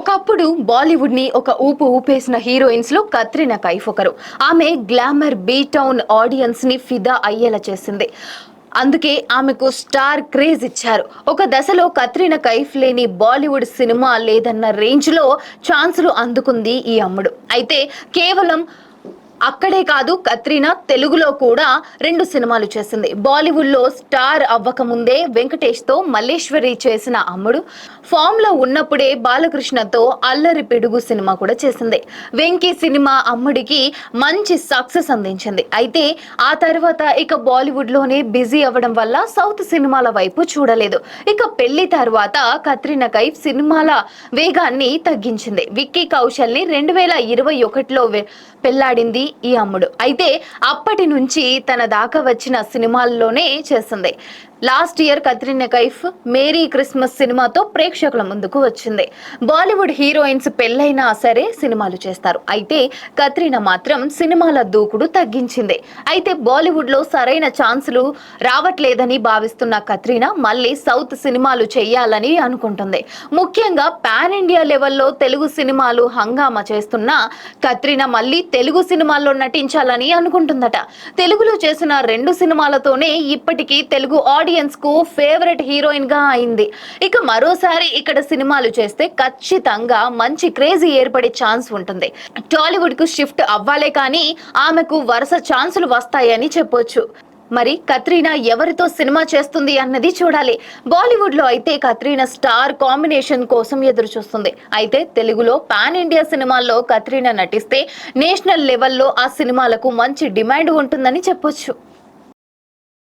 ఒకప్పుడు బాలీవుడ్ని ఒక ఊపు ఊపేసిన హీరోయిన్స్లో కత్రినా కైఫ్ ఒకరు. ఆమె గ్లామర్ బీ టౌన్ ఆడియన్స్ని ఫిదా అయ్యేలా చేసింది. అందుకే ఆమెకు స్టార్ క్రేజ్ ఇచ్చారు. ఒక దశలో కత్రినా కైఫ్ లేని బాలీవుడ్ సినిమా లేదన్న రేంజ్లో ఛాన్సులు అందుకుంది ఈ అమ్ముడు. అయితే కేవలం అక్కడే కాదు కత్రినా తెలుగులో కూడా రెండు సినిమాలు చేసింది. బాలీవుడ్లో స్టార్ అవ్వకముందే వెంకటేష్తో మల్లేశ్వరి చేసిన అమ్ముడు ఫామ్లో ఉన్నప్పుడే బాలకృష్ణతో అల్లరి పిడుగు సినిమా కూడా చేసింది. వెంకీ సినిమా అమ్ముడికి మంచి సక్సెస్ అందించింది. అయితే ఆ తర్వాత ఇక బాలీవుడ్లోనే బిజీ అవ్వడం వల్ల సౌత్ సినిమాల వైపు చూడలేదు. ఇక పెళ్ళి తర్వాత కత్రినా కైఫ్ సినిమాల వేగాన్ని తగ్గించింది. విక్కీ కౌశల్ని రెండు వేల ఇరవై ఒకటిలో పెళ్ళాడింది ఈ అమ్ముడు. అయితే అప్పటి నుంచి తన దాకా వచ్చిన సినిమాల్లోనే చేసింది. Last year Katrina Kaif merry Christmas సినిమాతో ప్రేక్షకుల ముందుకు వచ్చింది. బాలీవుడ్ హీరోయిన్స్ పెళ్ళైనా సరే సినిమాలు చేస్తారు. అయితే కత్రినా మాత్రం సినిమాల దూకుడు తగ్గించింది. అయితే బాలీవుడ్లో సరైన ఛాన్సులు రావట్లేదని భావిస్తున్న కత్రినా మళ్ళీ సౌత్ సినిమాలు చేయాలని అనుకుంటుంది. ముఖ్యంగా పాన్ ఇండియా లెవెల్లో తెలుగు సినిమాలు హంగామా చేస్తున్న కత్రినా మళ్ళీ తెలుగు సినిమాల్లో నటించాలని అనుకుంటుందట. తెలుగులో చేసిన రెండు సినిమాలతోనే ఇప్పటికీ తెలుగు ఆడియన్స్కు ఫేవరెట్ హీరోయిన్గా అయింది. ఇక మరోసారి ఇక్కడ సినిమాలు చేస్తే ఖచ్చితంగా మంచి క్రేజీ ఏర్పడే ఛాన్స్ ఉంటుంది. టాలీవుడ్కు షిఫ్ట్ అవ్వాలే కానీ ఆమెకు వరుస ఛాన్సులు వస్తాయని చెప్పొచ్చు. మరి కత్రీనా ఎవరితో సినిమా చేస్తుంది అన్నది చూడాలి. బాలీవుడ్లో అయితే కత్రీనా స్టార్ కాంబినేషన్ కోసం ఎదురు చూస్తుంది అయితే తెలుగులో పాన్ ఇండియా సినిమాల్లో కత్రీనా నటిస్తే నేషనల్ లెవెల్లో ఆ సినిమాలకు మంచి డిమాండ్ ఉంటుందని చెప్పొచ్చు.